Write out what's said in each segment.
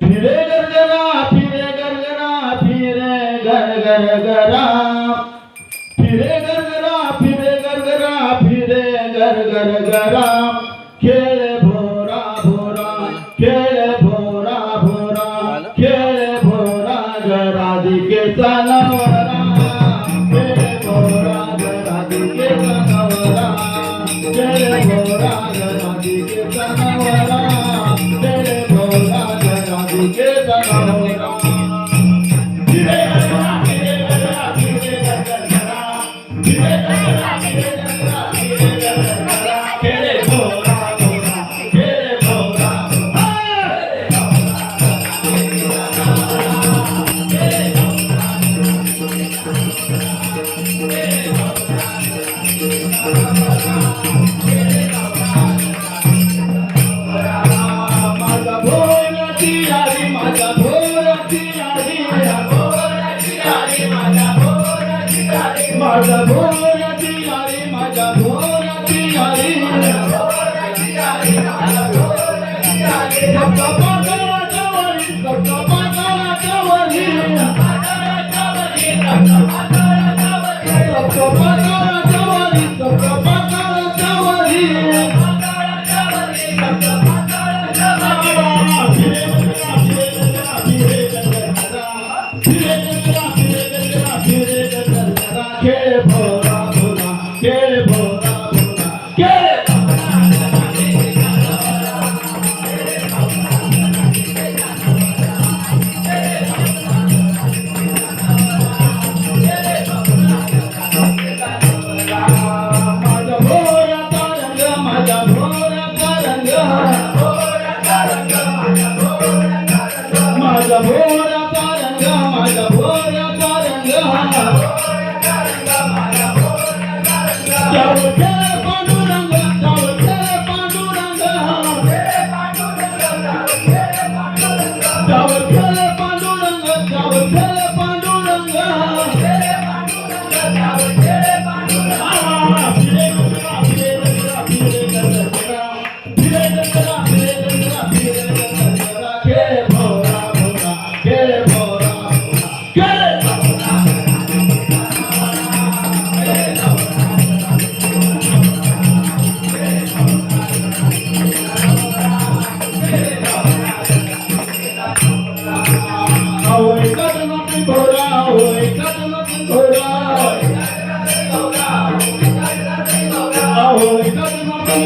फिरे गरगरा फिरे गरगरा फिरे गरगरगरा फिरे गरगरा फिरे गरगरा फिरे गरगरगरा खेल भोरा भोरा, खेल भोरा भोरा, खेल भोरा गरा के सनवरा खेल भोरा गरा जी के सनवरा खेल Yeah. খেলব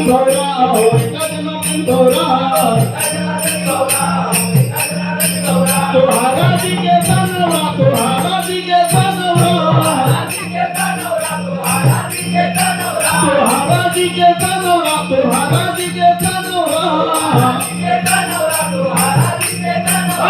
ধরা কদম ধরা তোমারা দিকে জানবা তোমারা দিকে জানবা তোমারা দিকে জানবা তোমারা দিকে জানবা তোমারা দিকে জানবা তোমারা দিকে জানবা